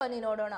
ಬನ್ನಿ ನೋಡೋಣ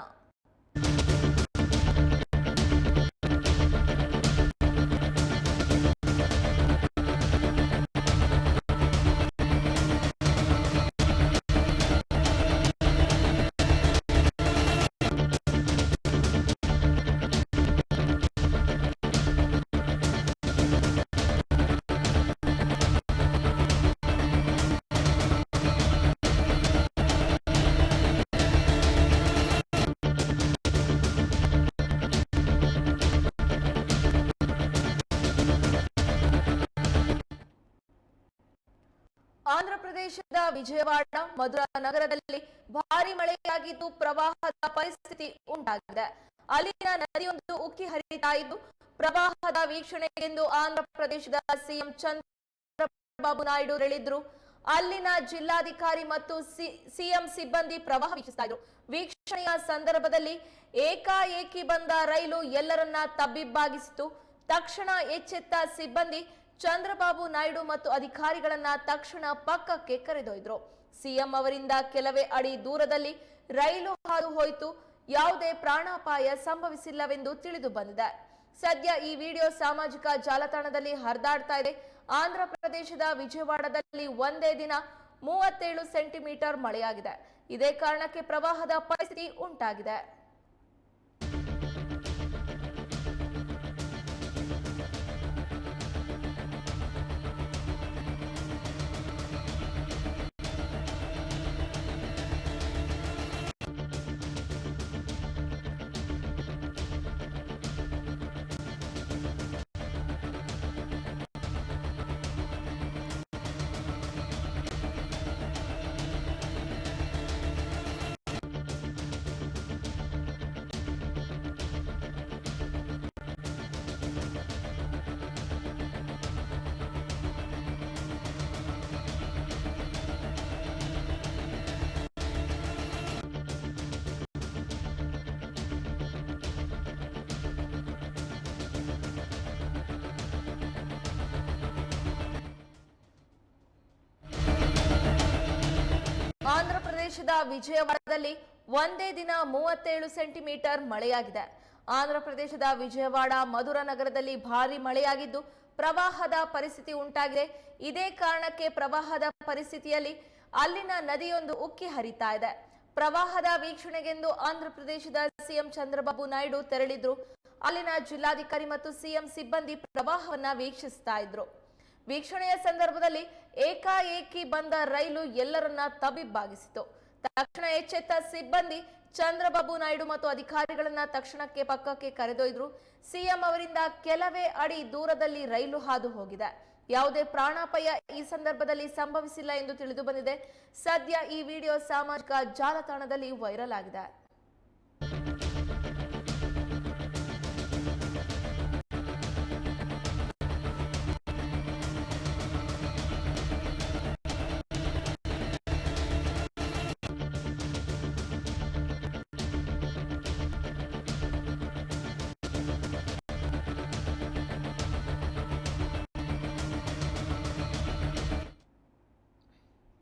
ಆಂಧ್ರ ಪ್ರದೇಶದ ವಿಜಯವಾಡ, ಮಧುರಾ ನಗರದಲ್ಲಿ ಭಾರಿ ಮಳೆಯಾಗಿದ್ದು ಪ್ರವಾಹದ ಪರಿಸ್ಥಿತಿ ಉಂಟಾಗಿದೆ. ಅಲ್ಲಿನ ನದಿಯೊಂದು ಉಕ್ಕಿ ಹರಿತಾ ಇದ್ದು, ಪ್ರವಾಹದ ವೀಕ್ಷಣೆಗೆಂದು ಆಂಧ್ರ ಪ್ರದೇಶದ ಸಿಎಂ ಚಂದ್ರಬಾಬು ನಾಯ್ಡು ಹೇಳಿದ್ರು. ಅಲ್ಲಿನ ಜಿಲ್ಲಾಧಿಕಾರಿ ಮತ್ತು ಸಿಎಂ ಸಿಬ್ಬಂದಿ ಪ್ರವಾಹ ವೀಕ್ಷಿಸ್ತಾ ಇದ್ರು. ವೀಕ್ಷಣೆಯ ಸಂದರ್ಭದಲ್ಲಿ ಏಕಾಏಕಿ ಬಂದ ರೈಲು ಎಲ್ಲರನ್ನ ತಬ್ಬಿಬ್ಬಾಗಿಸಿತು ತಕ್ಷಣ ಎಚ್ಚೆತ್ತ ಸಿಬ್ಬಂದಿ ಚಂದ್ರಬಾಬು ನಾಯ್ಡು ಮತ್ತು ಅಧಿಕಾರಿಗಳನ್ನ ತಕ್ಷಣ ಪಕ್ಕಕ್ಕೆ ಕರೆದೊಯ್ದರು. ಸಿಎಂ ಅವರಿಂದ ಕೆಲವೇ ಅಡಿ ದೂರದಲ್ಲಿ ರೈಲು ಹಾದು ಹೋಯಿತು. ಯಾವುದೇ ಪ್ರಾಣಾಪಾಯ ಸಂಭವಿಸಿಲ್ಲವೆಂದು ತಿಳಿದು ಬಂದಿದೆ. ಸದ್ಯ ಈ ವಿಡಿಯೋ ಸಾಮಾಜಿಕ ಜಾಲತಾಣದಲ್ಲಿ ಹರಿದಾಡ್ತಾ ಇದೆ. ಆಂಧ್ರ ಪ್ರದೇಶದ ವಿಜಯವಾಡದಲ್ಲಿ ಒಂದೇ ದಿನ ಮೂವತ್ತೇಳು ಸೆಂಟಿಮೀಟರ್ ಮಳೆಯಾಗಿದೆ. ಇದೇ ಕಾರಣಕ್ಕೆ ಪ್ರವಾಹದ ಪರಿಸ್ಥಿತಿ ಉಂಟಾಗಿದೆ. ಪ್ರದೇಶದ ವಿಜಯವಾಡದಲ್ಲಿ ಒಂದೇ ದಿನ ಮೂವತ್ತೇಳು ಸೆಂಟಿಮೀಟರ್ ಮಳೆಯಾಗಿದೆ. ಆಂಧ್ರ ಪ್ರದೇಶದ ವಿಜಯವಾಡ ಮಧುರ ನಗರದಲ್ಲಿ ಭಾರಿ ಮಳೆಯಾಗಿದ್ದು, ಪ್ರವಾಹದ ಪರಿಸ್ಥಿತಿ ಉಂಟಾಗಿದೆ. ಇದೇ ಕಾರಣಕ್ಕೆ ಪ್ರವಾಹದ ಪರಿಸ್ಥಿತಿಯಲ್ಲಿ ಅಲ್ಲಿನ ನದಿಯೊಂದು ಉಕ್ಕಿ ಹರಿತಾ ಇದೆ. ಪ್ರವಾಹದ ವೀಕ್ಷಣೆಗೆಂದು ಆಂಧ್ರ ಪ್ರದೇಶದ ಸಿಎಂ ಚಂದ್ರಬಾಬು ನಾಯ್ಡು ತೆರಳಿದ್ರು. ಅಲ್ಲಿನ ಜಿಲ್ಲಾಧಿಕಾರಿ ಮತ್ತು ಸಿಎಂ ಸಿಬ್ಬಂದಿ ಪ್ರವಾಹವನ್ನ ವೀಕ್ಷಿಸ್ತಾ ಇದ್ರು. ವೀಕ್ಷಣೆಯ ಸಂದರ್ಭದಲ್ಲಿ ಏಕಾಏಕಿ ಬಂದ ರೈಲು ಎಲ್ಲರನ್ನ ತಬ್ಬಿಬ್ಬಾಗಿಸಿತು. ತಕ್ಷಣ ಎಚ್ಚೆತ್ತ ಸಿಬ್ಬಂದಿ ಚಂದ್ರಬಾಬು ನಾಯ್ಡು ಮತ್ತು ಅಧಿಕಾರಿಗಳನ್ನ ತಕ್ಷಣಕ್ಕೆ ಪಕ್ಕಕ್ಕೆ ಕರೆದೊಯ್ದ್ರು. ಸಿಎಂ ಅವರಿಂದ ಕೆಲವೇ ಅಡಿ ದೂರದಲ್ಲಿ ರೈಲು ಹಾದು ಹೋಗಿದೆ. ಯಾವುದೇ ಪ್ರಾಣಾಪಾಯ ಈ ಸಂದರ್ಭದಲ್ಲಿ ಸಂಭವಿಸಿಲ್ಲ ಎಂದು ತಿಳಿದು ಬಂದಿದೆ. ಸದ್ಯ ಈ ವಿಡಿಯೋ ಸಾಮಾಜಿಕ ಜಾಲತಾಣದಲ್ಲಿ ವೈರಲ್ ಆಗಿದೆ.